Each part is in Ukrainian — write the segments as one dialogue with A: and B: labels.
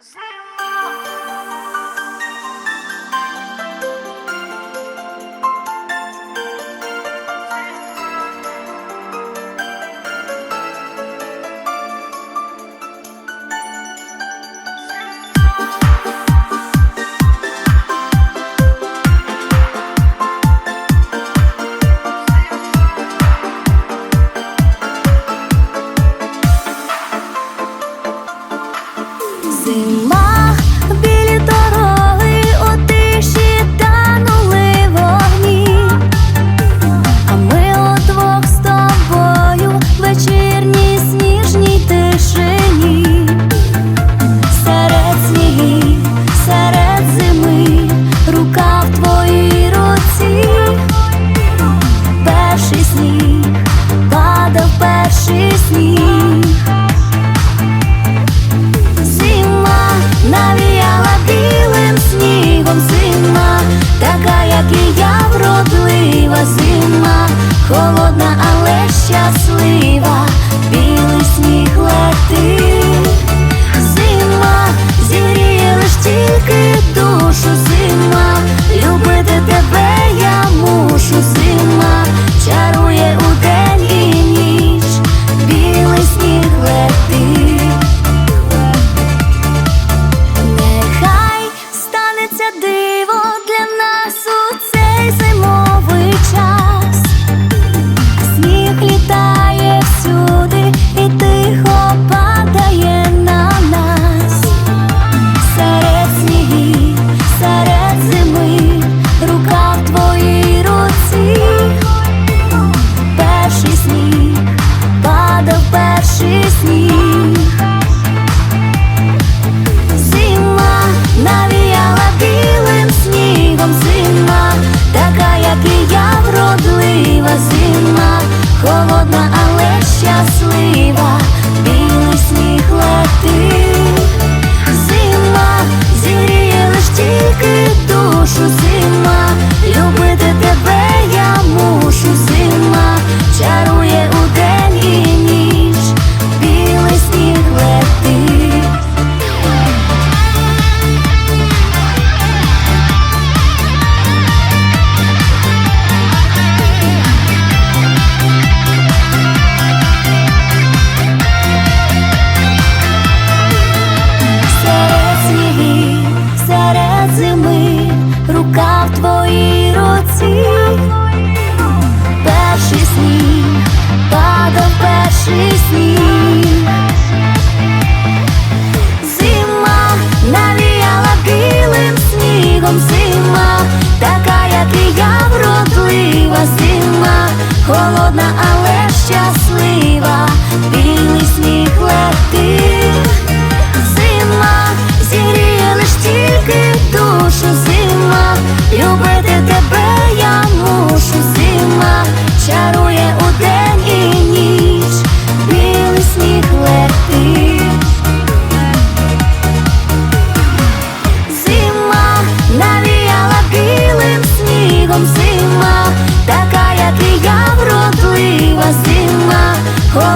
A: Зима зима навіяла білим снігом, зима, така, як і я вродлива, зима, холодна, але щаслива, білий сніг летить.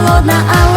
A: холодна, але